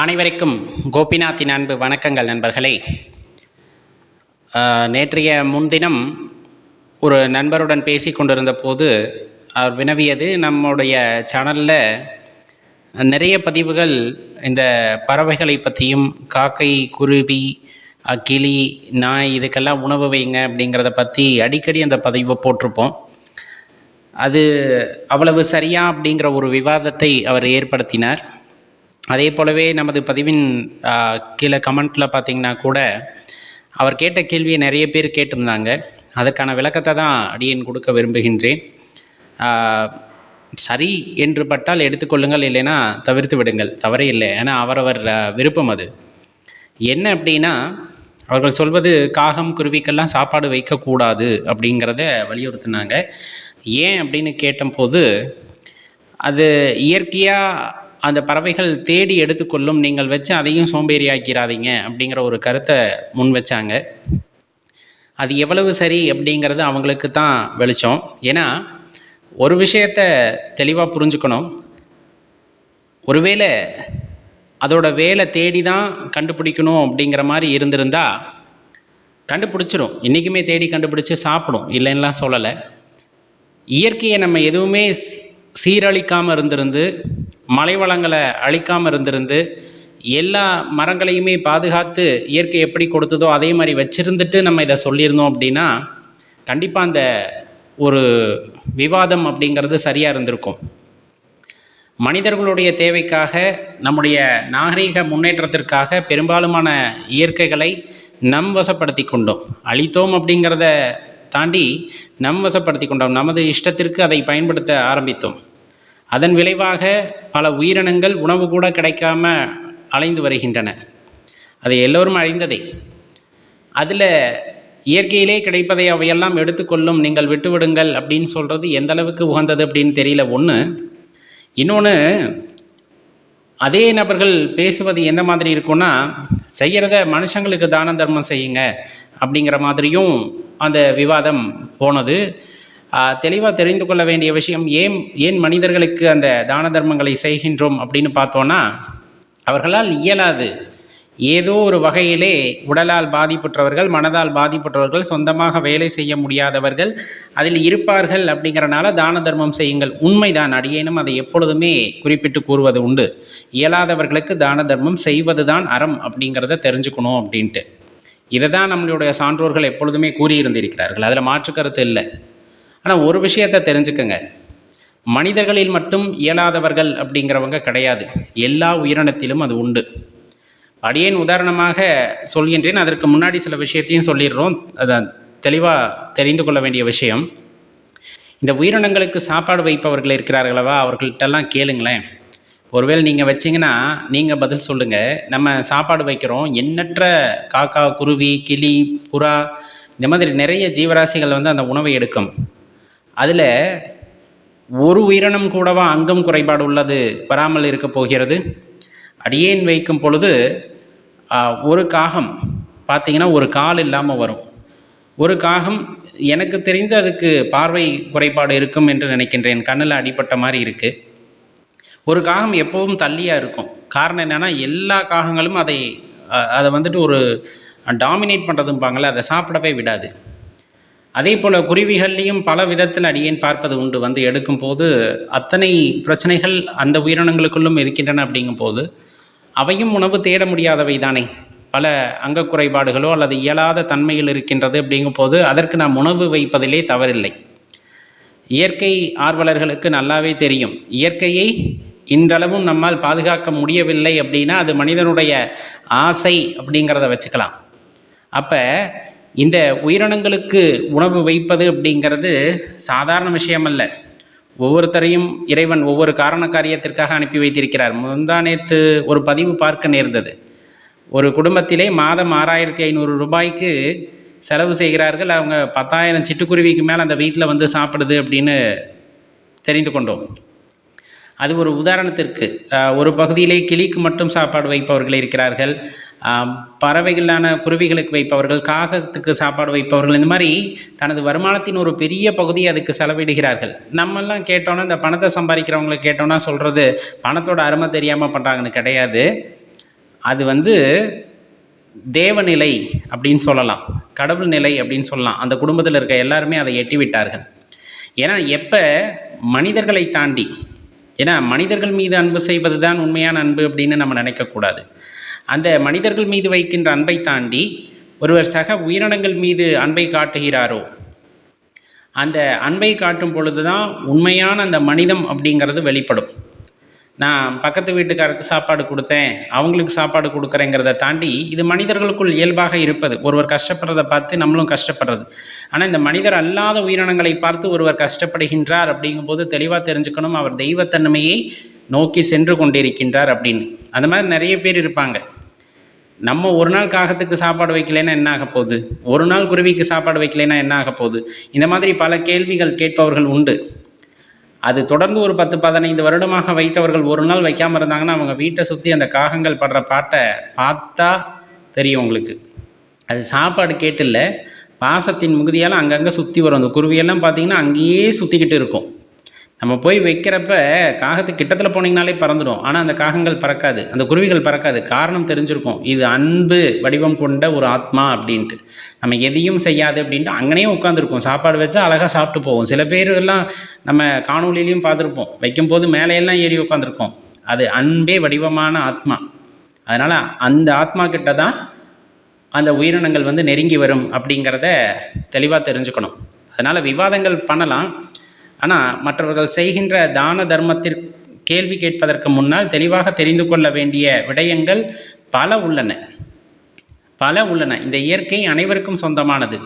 அனைவருக்கும் கோபிநாத்தின் அன்பு வணக்கங்கள் நண்பர்களே. நேற்றைய முன்தினம் ஒரு நண்பருடன் பேசி கொண்டிருந்த போது அவர் வினவியது நம்முடைய சேனலில் நிறைய பதிவுகள் இந்த பறவைகளை பற்றியும் காக்கை குருவி கிளி நாய் இதுக்கெல்லாம் உணவு வைங்க அப்படிங்கிறத பற்றி அடிக்கடி அந்த பதிவை போட்டிருப்போம். அது அவ்வளவு சரியா அப்படிங்கிற ஒரு விவாதத்தை அவர் ஏற்படுத்தினார். அதே போலவே நமது பதிவின் கீழே கமெண்ட்டில் பார்த்தீங்கன்னா கூட அவர் கேட்ட கேள்வியை நிறைய பேர் கேட்டிருந்தாங்க. அதற்கான விளக்கத்தை தான் அடியேன் கொடுக்க விரும்புகின்றேன். சரி என்று பட்டால் எடுத்துக்கொள்ளுங்கள் இல்லைன்னா தவிர்த்து விடுங்கள். தவறே இல்லை. ஏன்னா அவரவர் விருப்பம் அது. என்ன அப்படின்னா அவர்கள் சொல்வது காகம் குருவிக்கெல்லாம் சாப்பாடு வைக்கக்கூடாது அப்படிங்கிறத வலியுறுத்தினாங்க. ஏன் அப்படின்னு கேட்டபோது அது இயற்கையாக அந்த பறவைகள் தேடி எடுத்துக்கொள்ளும் நீங்கள் வச்சு அதையும் சோம்பேறியாக்கிறாதீங்க அப்படிங்கிற ஒரு கருத்தை முன் வச்சாங்க. அது எவ்வளவு சரி அப்படிங்கிறது அவங்களுக்கு தான் வெளிச்சம். ஏன்னா ஒரு விஷயத்தை தெளிவாக புரிஞ்சுக்கணும். ஒருவேளை அதோட வேலை தேடி தான் கண்டுபிடிக்கணும் அப்படிங்கிற மாதிரி இருந்திருந்தா கண்டுபிடிச்சிரும். இன்றைக்குமே தேடி கண்டுபிடிச்சி சாப்பிடும் இல்லைன்னுலாம் சொல்லலை. இயற்கையை நம்ம எதுவுமே சீரழிக்காமல் இருந்திருந்து மலை வளங்களை அழிக்காமல் இருந்திருந்து எல்லா மரங்களையுமே பாதுகாத்து இயற்கை எப்படி கொடுத்ததோ அதே மாதிரி வச்சிருந்துட்டு நம்ம இதை சொல்லியிருந்தோம் அப்படின்னா கண்டிப்பாக அந்த ஒரு விவாதம் அப்படிங்கிறது சரியாக இருந்திருக்கும். மனிதர்களுடைய தேவைக்காக நம்முடைய நாகரீக முன்னேற்றத்திற்காக பெரும்பாலுமான இயற்கைகளை நம் வசப்படுத்தி கொண்டோம். அழித்தோம் அப்படிங்கிறத தாண்டி நம் வசப்படுத்தி கொண்டோம். நமது இஷ்டத்திற்கு அதை பயன்படுத்த ஆரம்பித்தோம். அதன் விளைவாக பல உயிரினங்கள் உணவு கூட கிடைக்காம அலைந்து வருகின்றன. அது எல்லோரும் அழிந்ததே அதில் இயற்கையிலே கிடைப்பதை அவையெல்லாம் எடுத்துக்கொள்ளும் நீங்கள் விட்டுவிடுங்கள் அப்படின்னு சொல்கிறது எந்த அளவுக்கு உகந்தது அப்படின்னு தெரியல. ஒன்று இன்னொன்று அதே நபர்கள் பேசுவது எந்த மாதிரி இருக்கும்னா செய்கிறத மனுஷங்களுக்கு தான தர்மம் செய்யுங்க அப்படிங்கிற மாதிரியும் அந்த விவாதம் போனது. தெளிவாக தெரிந்து கொள்ள வேண்டிய விஷயம் ஏன் ஏன் மனிதர்களுக்கு அந்த தான தர்மங்களை செய்கின்றோம் அப்படின்னு பார்த்தோன்னா அவர்களால் இயலாது. ஏதோ ஒரு வகையிலே உடலால் பாதிப்புற்றவர்கள் மனதால் பாதிப்புற்றவர்கள் சொந்தமாக வேலை செய்ய முடியாதவர்கள் அதில் இருப்பார்கள் அப்படிங்கிறனால தான தர்மம் செய்யுங்கள். உண்மைதான் அடியேனும் அதை எப்பொழுதுமே குறிப்பிட்டு கூறுவது உண்டு. இயலாதவர்களுக்கு தான தர்மம் செய்வது தான் அறம் அப்படிங்கிறத தெரிஞ்சுக்கணும் அப்படின்ட்டு. இதை தான் நம்மளுடைய சான்றோர்கள் எப்பொழுதுமே கூறியிருந்திருக்கிறார்கள். அதில் மாற்று கருத்து இல்லை. ஆனால் ஒரு விஷயத்தை தெரிஞ்சுக்கங்க. மனிதர்களில் மட்டும் இயலாதவர்கள் அப்படிங்கிறவங்க கிடையாது. எல்லா உயிரினத்திலும் அது உண்டு. அடியேன் உதாரணமாக சொல்கின்றேன் அதற்கு முன்னாடி சில விஷயத்தையும் சொல்லிடுறோம். அதை தெளிவாக தெரிந்து கொள்ள வேண்டிய விஷயம். இந்த உயிரினங்களுக்கு சாப்பாடு வைப்பவர்கள் இருக்கிறார்களவா? அவர்கள்ட்டெல்லாம் கேளுங்களேன். ஒருவேளை நீங்கள் வச்சிங்கன்னா நீங்கள் பதில் சொல்லுங்கள் நம்ம சாப்பாடு வைக்கிறோம். எண்ணற்ற காக்கா குருவி கிளி புறா இந்த மாதிரி நிறைய ஜீவராசிகள் வந்து அந்த உணவை எடுக்கும். அதில் ஒரு உயிரினம் கூடவா அங்கம் குறைபாடு உள்ளது வராமல் இருக்க போகிறது? அடியேன் வைக்கும் பொழுது ஒரு காகம் பார்த்தீங்கன்னா ஒரு கால் இல்லாமல் வரும். ஒரு காகம் எனக்கு தெரிந்து அதுக்கு பார்வை குறைபாடு இருக்கும் என்று நினைக்கின்றேன். கண்ணில் அடிபட்ட மாதிரி இருக்குது ஒரு காகம் எப்பவும் தள்ளியாக இருக்கும். காரணம் என்னென்னா எல்லா காகங்களும் அதை அதை வந்துட்டு ஒரு டாமினேட் பண்ணுறதும்பாங்களே அதை சாப்பிடவே விடாது. அதே போல் குருவிகள்லேயும் பல விதத்தில் அடியேன் பார்ப்பது உண்டு. வந்து எடுக்கும் போது அத்தனை பிரச்சனைகள் அந்த உயிரினங்களுக்குள்ளும் இருக்கின்றன அப்படிங்கும்போது அவையும் உணவு தேட முடியாதவை தானே. பல அங்க குறைபாடுகளோ அல்லது இயலாத தன்மையில் இருக்கின்றது அப்படிங்கும்போது அதற்கு நாம் உணவு வைப்பதிலே தவறில்லை. இயற்கை ஆர்வலர்களுக்கு நல்லாவே தெரியும். இயற்கையை இன்றளவும் நம்மால் பாதுகாக்க முடியவில்லை அப்படின்னா அது மனிதனுடைய ஆசை அப்படிங்கிறத வச்சுக்கலாம். அப்போ இந்த உயிரினங்களுக்கு உணவு வைப்பது அப்படிங்கிறது சாதாரண விஷயம் அல்ல ஒவ்வொருத்தரையும் இறைவன் ஒவ்வொரு காரண காரியத்திற்காக அனுப்பி வைத்திருக்கிறார். முந்தானேத்து ஒரு பதிவு பார்க்க நேர்ந்தது. ஒரு குடும்பத்திலே மாதம் ஆறாயிரத்தி ஐநூறு ரூபாய்க்கு செலவு செய்கிறார்கள். அவங்க பத்தாயிரம் சிட்டுக்குருவிக்கு மேலே அந்த வீட்டில் வந்து சாப்பிடுது அப்படின்னு தெரிந்து கொண்டோம். அது ஒரு உதாரணத்திற்கு. ஒரு பகுதியிலே கிளிக்கு மட்டும் சாப்பாடு வைப்பவர்கள் இருக்கிறார்கள். பறவைகளான குருவிகளுக்கு வைப்பவர்கள் காகத்துக்கு சாப்பாடு வைப்பவர்கள் இந்த மாதிரி தனது வருமானத்தின் ஒரு பெரிய பகுதியை அதுக்கு செலவிடுகிறார்கள். நம்மெல்லாம் கேட்டோன்னா இந்த பணத்தை சம்பாதிக்கிறவங்களை கேட்டோன்னா சொல்கிறது பணத்தோட அருமை தெரியாமல் பண்ணுறாங்கன்னு கிடையாது. அது வந்து தேவநிலை அப்படின்னு சொல்லலாம் கடவுள் நிலை அப்படின்னு சொல்லலாம். அந்த குடும்பத்தில் இருக்க எல்லாருமே அதை எட்டி விட்டார்கள் ஏன்னா எப்போ மனிதர்களை தாண்டி ஏன்னா மனிதர்கள் மீது அன்பு செய்வது தான் உண்மையான அன்பு அப்படின்னு நம்ம நினைக்கக்கூடாது. அந்த மனிதர்கள் மீது வைக்கின்ற அன்பை தாண்டி ஒருவர் சக உயிரினங்கள் மீது அன்பை காட்டுகிறாரோ? அந்த அன்பை காட்டும் பொழுது தான் உண்மையான அந்த மனிதம் அப்படிங்கிறது வெளிப்படும். நான் பக்கத்து வீட்டுக்காருக்கு சாப்பாடு கொடுத்தேன் அவங்களுக்கு சாப்பாடு கொடுக்குறேங்கிறத தாண்டி இது மனிதர்களுக்குள் இயல்பாக இருப்பது. ஒருவர் கஷ்டப்படுறதை பார்த்து நம்மளும் கஷ்டப்படுறது. ஆனால் இந்த மனிதர் அல்லாத உயிரினங்களை பார்த்து ஒருவர் கஷ்டப்படுகின்றார் அப்படிங்கும்போது தெளிவாக தெரிஞ்சுக்கணும் அவர் தெய்வத்தன்மையை நோக்கி சென்று கொண்டிருக்கின்றார் அப்படின்னு. அந்த மாதிரி நிறைய பேர் இருப்பாங்க. நம்ம ஒரு நாள் காகத்துக்கு சாப்பாடு வைக்கலைன்னா என்ன ஆக போகுது? ஒரு நாள் குருவிக்கு சாப்பாடு வைக்கலைன்னா என்ன ஆக போகுது? இந்த மாதிரி பல கேள்விகள் கேட்பவர்கள் உண்டு. அது தொடர்ந்து ஒரு பத்து பதினைந்து வருடமாக வைத்தவர்கள் ஒரு நாள் வைக்காமல் இருந்தாங்கன்னா அவங்க வீட்டை சுற்றி அந்த காகங்கள் படுற பாட்டை பார்த்தா தெரியும் உங்களுக்கு. அது சாப்பாடு கேட்டில்ல பாசத்தின் மிகுதியால் அங்கங்கே சுற்றி வரும். அந்த குருவியெல்லாம் பார்த்தீங்கன்னா அங்கேயே சுற்றிக்கிட்டு இருக்கும். நம்ம போய் வைக்கிறப்ப காகத்து கிட்டத்தில் போனீங்கனாலே பறந்துடும். ஆனால் அந்த காகங்கள் பறக்காது. அந்த குருவிகள் பறக்காது. காரணம் தெரிஞ்சிருக்கும். இது அன்பு வடிவம் கொண்ட ஒரு ஆத்மா அப்படின்ட்டு. நம்ம எதையும் செய்யாது அப்படின்ட்டு அங்கனே உட்காந்துருக்கும் சாப்பாடு வச்சா அழகாக சாப்பிட்டு போவோம். சில பேர் எல்லாம் நம்ம காணொலியிலையும் பார்த்துருப்போம். வைக்கும்போது மேலையெல்லாம் ஏறி உட்காந்துருக்கோம் அது அன்பே வடிவமான ஆத்மா. அதனால் அந்த ஆத்மா கிட்ட தான் அந்த உயிரினங்கள் வந்து நெருங்கி வரும் அப்படிங்கிறத தெளிவாக தெரிஞ்சுக்கணும். அதனால் விவாதங்கள் பண்ணலாம். ஆனால் மற்றவர்கள் செய்கின்ற தான தர்மத்திற்கு கேள்வி கேட்பதற்கு முன்னால் தெளிவாக தெரிந்து கொள்ள வேண்டிய விடயங்கள் பல உள்ளன. பல உள்ளன. இந்த இயற்கை அனைவருக்கும் சொந்தமானது.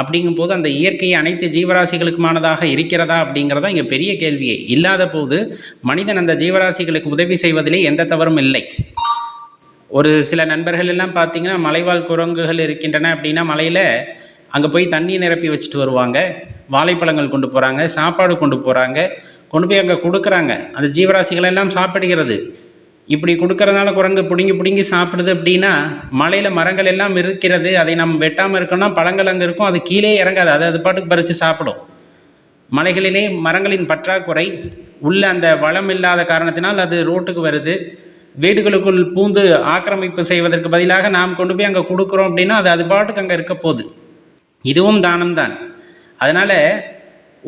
அப்படிங்கும்போது அந்த இயற்கை அனைத்து ஜீவராசிகளுக்குமானதாக இருக்கிறதா அப்படிங்கிறதா இங்கே பெரிய கேள்வியே இல்லாத போது மனிதன் அந்த ஜீவராசிகளுக்கு உதவி செய்வதிலே எந்த தவறும் இல்லை. ஒரு சில நண்பர்கள் எல்லாம் பார்த்தீங்கன்னா மலைவாழ் குரங்குகள் இருக்கின்றன அப்படின்னா மலையில் அங்கே போய் தண்ணி நிரப்பி வச்சுட்டு வருவாங்க. வாழைப்பழங்கள் கொண்டு போகிறாங்க சாப்பாடு கொண்டு போகிறாங்க கொண்டு போய் அங்கே கொடுக்குறாங்க. அந்த ஜீவராசிகள் எல்லாம் சாப்பிடுகிறது. இப்படி கொடுக்கறதுனால குரங்கு பிடுங்கி பிடுங்கி சாப்பிடுது அப்படின்னா மலையில் மரங்கள் எல்லாம் இருக்கிறது அதை நம்ம வெட்டாமல் இருக்கோம்னா பழங்கள் அங்கே இருக்கும் அது கீழே இறங்காது அது அது பாட்டுக்கு பறித்து சாப்பிடும். மலைகளிலே மரங்களின் பற்றாக்குறை உள்ள அந்த வளம் இல்லாத காரணத்தினால் அது ரோட்டுக்கு வருது. வீடுகளுக்குள் பூந்து ஆக்கிரமிப்பு செய்வதற்கு பதிலாக நாம் கொண்டு போய் அங்கே கொடுக்குறோம் அப்படின்னா அது அது பாட்டுக்கு அங்கே இருக்க போகுது. இதுவும் தானம்தான். அதனால்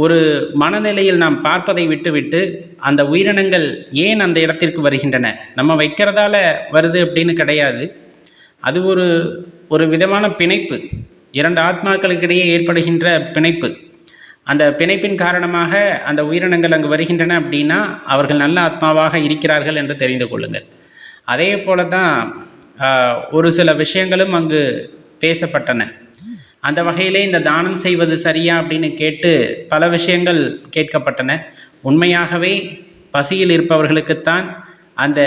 ஒரு மனநிலையில் நாம் பார்ப்பதை விட்டுவிட்டு அந்த உயிரினங்கள் ஏன் அந்த இடத்திற்கு வருகின்றன? நம்ம வைக்கிறதால வருது அப்படின்னு கிடையாது. அது ஒரு ஒரு விதமான பிணைப்பு. இரண்டு ஆத்மாக்களுக்கிடையே ஏற்படுகின்ற பிணைப்பு. அந்த பிணைப்பின் காரணமாக அந்த உயிரினங்கள் அங்கு வருகின்றன அப்படின்னா அவர்கள் நல்ல ஆத்மாவாக இருக்கிறார்கள் என்று தெரிந்து கொள்ளுங்கள். அதே போல தான் ஒரு சில விஷயங்களும் அங்கு பேசப்பட்டன. அந்த வகையிலே இந்த தானம் செய்வது சரியா அப்படின்னு கேட்டு பல விஷயங்கள் கேட்கப்பட்டன. உண்மையாகவே பசியில் இருப்பவர்களுக்குத்தான் அந்த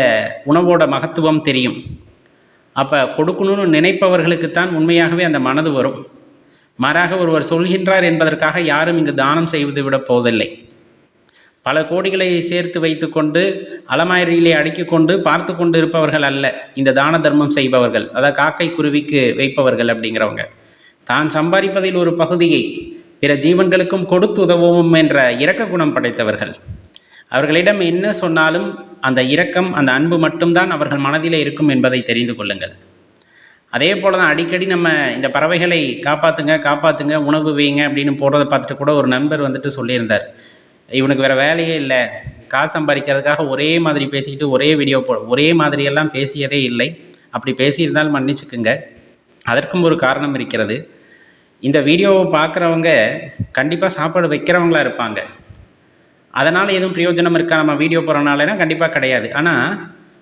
உணவோட மகத்துவம் தெரியும். அப்போ கொடுக்கணும்னு நினைப்பவர்களுக்குத்தான் உண்மையாகவே அந்த மனது வரும். மாறாக ஒருவர் சொல்கின்றார் என்பதற்காக யாரும் இங்கு தானம் செய்வது விட போவதில்லை. பல கோடிகளை சேர்த்து வைத்துக்கொண்டு அலமாரியிலே அடுக்கிக்கொண்டு பார்த்து கொண்டு இருப்பவர்கள் அல்ல இந்த தான தர்மம் செய்பவர்கள். அதாவது காக்கை குருவிக்கு வைப்பவர்கள் அப்படிங்கிறவங்க. தான் சம்பாதிப்பதில் ஒரு பகுதியை பிற ஜீவன்களுக்கும் கொடுத்து உதவும் என்ற இரக்க குணம் படைத்தவர்கள். அவர்களிடம் என்ன சொன்னாலும் அந்த இரக்கம் அந்த அன்பு மட்டும்தான் அவர்கள் மனதில் இருக்கும் என்பதை தெரிந்து கொள்ளுங்கள். அதே போல் தான் அடிக்கடி நம்ம இந்த பறவைகளை காப்பாற்றுங்க காப்பாற்றுங்க உணவு வைங்க அப்படின்னு போடுறத பார்த்துட்டு கூட ஒரு நண்பர் வந்துட்டு சொல்லியிருந்தார். இவனுக்கு வேறு வேலையே இல்லை. காசு சம்பாதிக்கிறதுக்காக ஒரே மாதிரி பேசிக்கிட்டு ஒரே வீடியோ போ ஒரே மாதிரியெல்லாம் பேசியதே இல்லை. அப்படி பேசியிருந்தால் மன்னிச்சுக்குங்க. அதற்கும் ஒரு காரணம் இருக்கிறது. இந்த வீடியோவை பார்க்குறவங்க கண்டிப்பாக சாப்பாடு வைக்கிறவங்களா இருப்பாங்க. அதனால் எதுவும் பிரயோஜனம் இருக்கா? நம்ம வீடியோ போகிறனாலனா கண்டிப்பாக கிடையாது. ஆனால்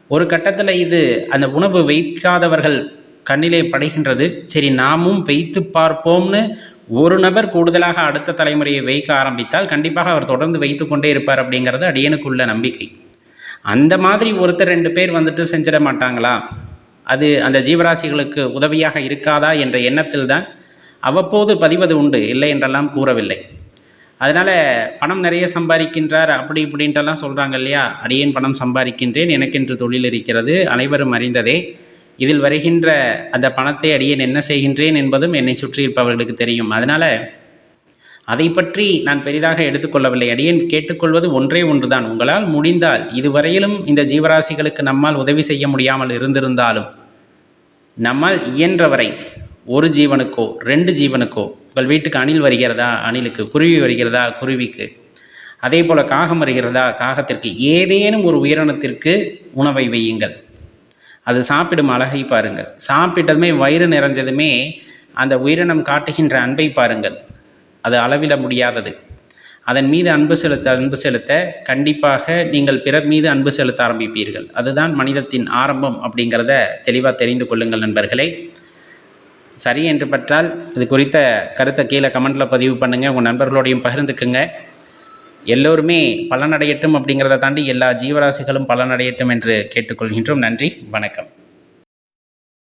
ஒரு கட்டத்தில் இது அந்த உணவு வைக்காதவர்கள் கண்ணிலே படைகின்றது. சரி நாமும் வைத்து பார்ப்போம்னு ஒரு நபர் கூடுதலாக அடுத்த தலைமுறையை வைக்க ஆரம்பித்தால் கண்டிப்பாக அவர் தொடர்ந்து வைத்து கொண்டே இருப்பார் அப்படிங்கிறது அடியனுக்குள்ள நம்பிக்கை. அந்த மாதிரி ஒருத்தர் ரெண்டு பேர் வந்துட்டு செஞ்சிட மாட்டாங்களா? அது அந்த ஜீவராசிகளுக்கு உதவியாக இருக்காதா என்ற எண்ணத்தில் தான் அவ்வப்போது பதிவது உண்டு இல்லை என்றெல்லாம் கூறவில்லை. அதனால் பணம் நிறைய சம்பாதிக்கின்றார் அப்படி இப்படின்ட்டெல்லாம் சொல்கிறாங்க இல்லையா அடியேன் பணம் சம்பாதிக்கின்றேன் எனக்கென்று தொழில் இருக்கிறது அனைவரும் அறிந்ததே. இதில் வருகின்ற அந்த பணத்தை அடியேன் என்ன செய்கின்றேன் என்பதும் என்னை சுற்றி இருப்பவர்களுக்கு தெரியும். அதனால் அதை பற்றி நான் பெரிதாக எடுத்துக்கொள்ளவில்லை. அடியேன் கேட்டுக்கொள்வது ஒன்றே ஒன்றுதான். உங்களால் முடிந்தால் இதுவரையிலும் இந்த ஜீவராசிகளுக்கு நம்மால் உதவி செய்ய முடியாமல் இருந்திருந்தாலும் நம்மால் இயன்றவரை ஒரு ஜீவனுக்கோ ரெண்டு ஜீவனுக்கோ உங்கள் வீட்டுக்கு அணில் வருகிறதா? அணிலுக்கு குருவி வருகிறதா? குருவிக்கு. அதே போல் காகம் வருகிறதா? காகத்திற்கு ஏதேனும் ஒரு உயிரினத்திற்கு உணவை வையுங்கள். அது சாப்பிடும் அழகை பாருங்கள். சாப்பிட்டதுமே வயிறு நிறைஞ்சதுமே அந்த உயிரினம் காட்டுகின்ற அன்பை பாருங்கள். அது அளவிட முடியாதது. அதன் மீது அன்பு செலுத்த அன்பு செலுத்த கண்டிப்பாக நீங்கள் பிறர் மீது அன்பு செலுத்த ஆரம்பிப்பீர்கள். அதுதான் மனிதத்தின் ஆரம்பம் அப்படிங்கிறத தெளிவாக தெரிந்து கொள்ளுங்கள் நண்பர்களே. சரி என்று பற்றால் இது குறித்த கருத்தை கீழே கமெண்ட்டில் பதிவு பண்ணுங்கள் உங்கள் நண்பர்களோடையும் பகிர்ந்துக்குங்க. எல்லோருமே பலனடையட்டும் அப்படிங்கிறத தாண்டி எல்லா ஜீவராசிகளும் பலனடையட்டும் என்று கேட்டுக்கொள்கின்றோம். நன்றி வணக்கம்.